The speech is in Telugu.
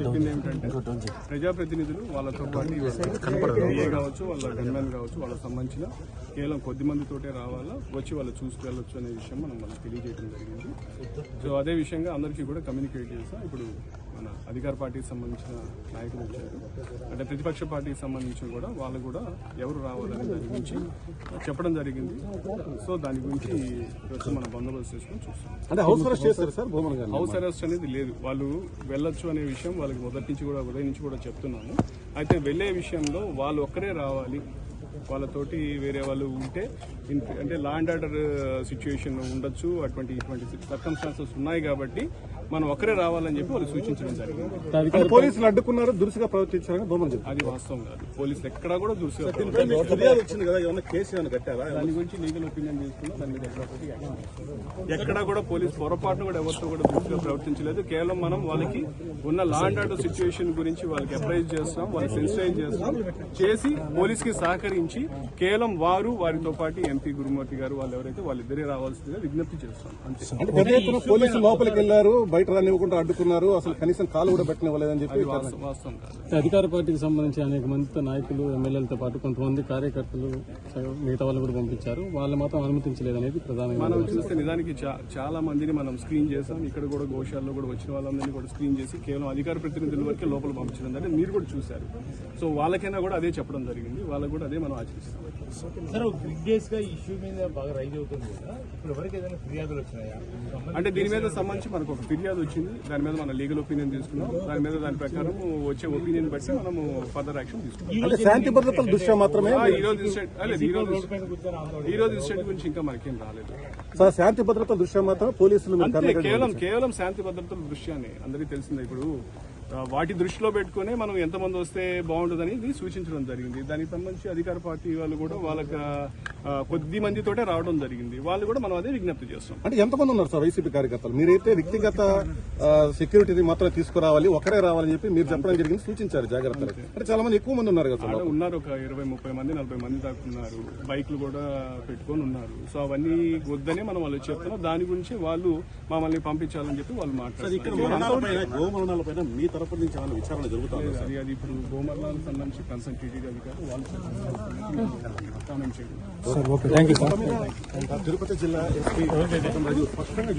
చెప్పింది ఏమిటంటే ప్రజాప్రతినిధులు వాళ్ళతో పాటు ఏ కావచ్చు వాళ్ళ గన్మెన్ కావచ్చు వాళ్ళకి సంబంధించిన కేవలం కొద్ది మందితోటే రావాలా వచ్చి వాళ్ళు చూసి వెళ్ళొచ్చు అనే విషయం మనం వాళ్ళకి తెలియజేయడం జరిగింది. సో అదే విషయంగా అందరికీ కూడా కమ్యూనికేట్ చేస్తాం ఇప్పుడు మన అధికార పార్టీకి సంబంధించిన నాయకులు వచ్చారు. అంటే ప్రతిపక్ష పార్టీకి సంబంధించి కూడా వాళ్ళు కూడా ఎవరు రావాలనే దాని గురించి చెప్పడం జరిగింది. సో దాని గురించి ఈరోజు మనం బందోబస్తు చేసుకొని చూస్తాం హౌస్ అరెస్ట్ అనేది లేదు. వాళ్ళు వెళ్ళొచ్చు అనే విషయం వాళ్ళకి మొదటి నుంచి కూడా ఉదయం నుంచి కూడా చెప్తున్నాను అయితే వెళ్ళే విషయంలో వాళ్ళు ఒక్కరే రావాలి. వాళ్ళతోటి వేరే వాళ్ళు ఉంటే అంటే లా అండ్ ఆర్డర్ సిచ్యువేషన్ ఉండొచ్చు. అటువంటి ఇటువంటి సర్కమ్స్టాన్సెస్ ఉన్నాయి కాబట్టి మనం ఒక్కరే రావాలని చెప్పి వాళ్ళు సూచించడం జరిగింది. పోలీసులు అడ్డుకున్నారు దురుసుగా ప్రవర్తించారని చెప్పారు అది వాస్తవం కాదు. పోలీసులు ఎక్కడా కూడా ఫిర్యాదు వచ్చింది కదా ఏమన్నా కేసు ఏమైనా కట్టారా? దాని గురించి లీగల్ ఒపీనియన్ తీసుకున్నాం దాని మీద ఎక్కడ కూడా పోలీస్ పొరపాటును కూడా ఎవరితో కూడా దృష్టిలో ప్రవర్తించలేదు. కేవలం మనం వాళ్ళకి ఉన్న లా అండ్ ఆర్డర్ సిచ్యువేషన్ గురించి వాళ్ళకి అప్రైజ్ చేస్తాం వాళ్ళకి సెన్సిటైజ్ చేస్తాం చేసి పోలీస్కి సహకరించి కేవలం వారు వారితో పాటు ఎంపీ గురుమూర్తి గారు వాళ్ళు ఎవరైతే వాళ్ళిద్దరే రావాల్సిందిగా విజ్ఞప్తి చేస్తాం. అంతే. పోలీసులు లోపలికి వెళ్ళారు బయట రానివ్వకుండా అడ్డుకున్నారు అసలు కనీసం కాలు కూడా పెట్టనివ్వలేదని చెప్పి వాస్తవం కాదు. అధికార పార్టీకి సంబంధించి అనేక మందితో నాయకులు ఎమ్మెల్యేలతో పాటు కొంతమంది కార్యకర్తలు మిగతా వాళ్ళు కూడా పంపించారు. వాళ్ళు మాత్రం అనుమతించలేదు అనేది ప్రధానంగా మనం చూస్తే నిజానికి చాలా మందిని మనం స్క్రీన్ చేసాం ఇక్కడ కూడా గోశాలలో కూడా వచ్చిన వాళ్ళందరినీ కూడా స్క్రీన్ చేసి కేవలం అధికార ప్రతినిధుల వరకే లోపల పంపించడం అంటే మీరు కూడా చూశారు. సో వాళ్ళకైనా కూడా అదే చెప్పడం జరిగింది. వాళ్ళకు కూడా అదే మనం ఆచరిస్తాం సార్ బిగ్ డేస్గా ఇష్యూ మీద బాగా రైజ్ అవుతుంది కదా. ఇప్పుడు వరకు ఏదైనా ఫిర్యాదులు వచ్చినాయా? అంటే దీని మీద సంబంధించి మనకు ఒక ఫిర్యాదు వచ్చింది. దాని మీద మన లీగల్ ఒపీనియన్ తీసుకున్నాం. దాని మీద దాని ప్రకారం వచ్చే ఒపీనియన్ బట్టి మనము ఫర్దర్ యాక్షన్ తీసుకున్నాం. శాంతి భద్రతల దృష్ట్యా మాత్రమే? ఈ రోజు ఈ రోజు ఇన్సిడెంట్ గురించి ఇంకా మనకేం రాలేదు. సార్ శాంతి భద్రతల దృష్ట్యా మాత్రమే పోలీసులు కేవలం కేవలం శాంతి భద్రతల దృష్ట్యానే. అందరికీ తెలిసిందే ఇప్పుడు వాటి దృష్టిలో పెట్టుకునే మనం ఎంతమంది వస్తే బాగుంటుందని అనేది సూచించడం జరిగింది. దానికి సంబంధించి అధికార పార్టీ వాళ్ళు కూడా వాళ్ళకి కొద్ది మందితోటే రావడం జరిగింది. వాళ్ళు కూడా మనం అదే విజ్ఞప్తి చేస్తాం. అంటే ఎంతమంది ఉన్నారు సార్ వైసీపీ కార్యకర్తలు? మీరైతే వ్యక్తిగత ఆ, సెక్యూరిటీని మాత్రం తీసుకురావాలి ఒకరే రావాలని చెప్పి మీరు చెప్పడం జరిగింది సూచించారు జాగ్రత్తలు. అంటే చాలా మంది ఎక్కువ మంది ఉన్నారు కదా సార్ ఉన్నారు ఒక ఇరవై ముప్పై మంది నలభై మంది దాకా ఉన్నారు. బైక్లు కూడా పెట్టుకొని ఉన్నారు. సో అవన్నీ వద్దనే మనం వాళ్ళు చెప్తున్నాం దాని గురించి వాళ్ళు మమ్మల్ని పంపించాలని చెప్పి వాళ్ళు మాట్లాడుతున్నారు. గోమరణాలపైన మీ తరపు నుంచి విచారణ జరుగుతుంది అది అది ఇప్పుడు గోమర్లాలకు సంబంధించి కన్సల్ట్ టీడీ అధికారులు వాళ్ళు కామెంట్ చేయడం. తిరుపతి జిల్లా ఎస్పీ స్పష్టంగా